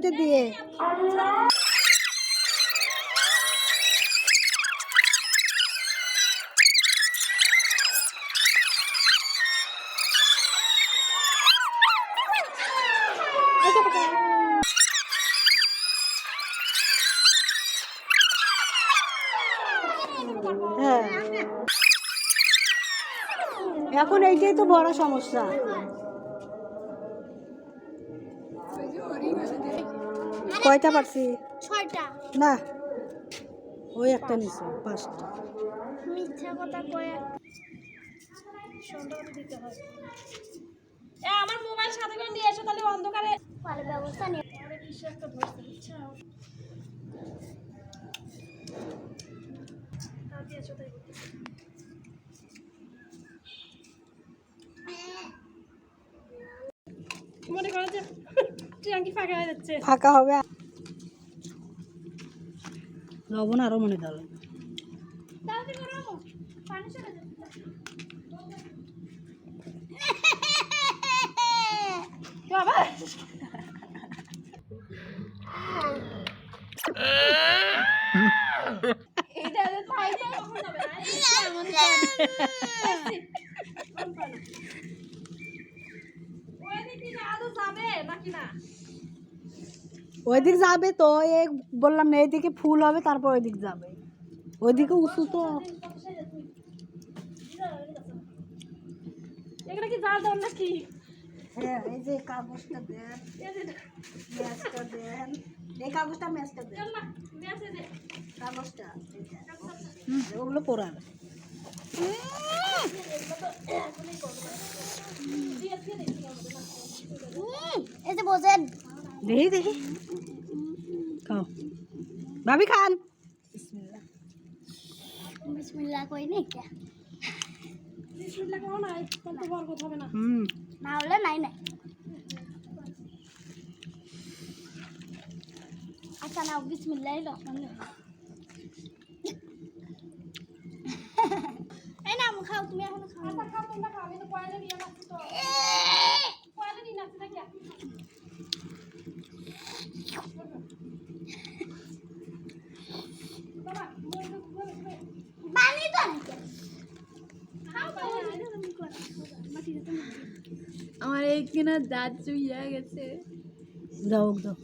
ওইটা দিয়ে। হ্যাঁ। এখন এইটাই তো বড় সমস্যা। কয়টা পারছি? ছয়টা। না ওই একটা নিচে পাঁচটা। মিথ্যা কথা কয়ে সুন্দর দিতে হয়। আমার মোবাইল সাথে করে নিয়ে এসো তাহলে অন্ধকারে ভালো ব্যবস্থা নিয়ে কিছু একটা ধরতে ইচ্ছা। মনে করো যে ট্যাঙ্কি ফাঁকা হয়ে যাচ্ছে। ফাঁকা হবে। লবণ আরও মনে বাবা এটা যাবে নাকি না ওইদিক যাবে তো এই বললাম না এইদিকে ফুল হবে তারপর ওইদিক যাবে ওইদিকে উঁচু তো এগুলো কি জাল দেন নাকি হ্যাঁ এই যে কাগজটা দেন এই যে ম্যাচটা দেন এই কাগজটা ম্যাচটা দেন চল না মেসে দে কাগজটা হুম, ওগুলো পড়ার এই যে বোঝেন দেখি দেখি খাও ভাবি খান বিসমিল্লাহ কই নেই কে বিসমিল্লাহ করো না তখন তো বরকত হবে না হুম না হলে নাই নাই আচ্ছা নাও বিসমিল্লাহ রহমান এই না আমু খাও তুমি এখন খাও আচ্ছা খাও তোমরা খাও আমি তো পয়লা নিয়ে আসছি তো আমার এইখানে দাঁত চুইয়া গেছে। দাও দাও।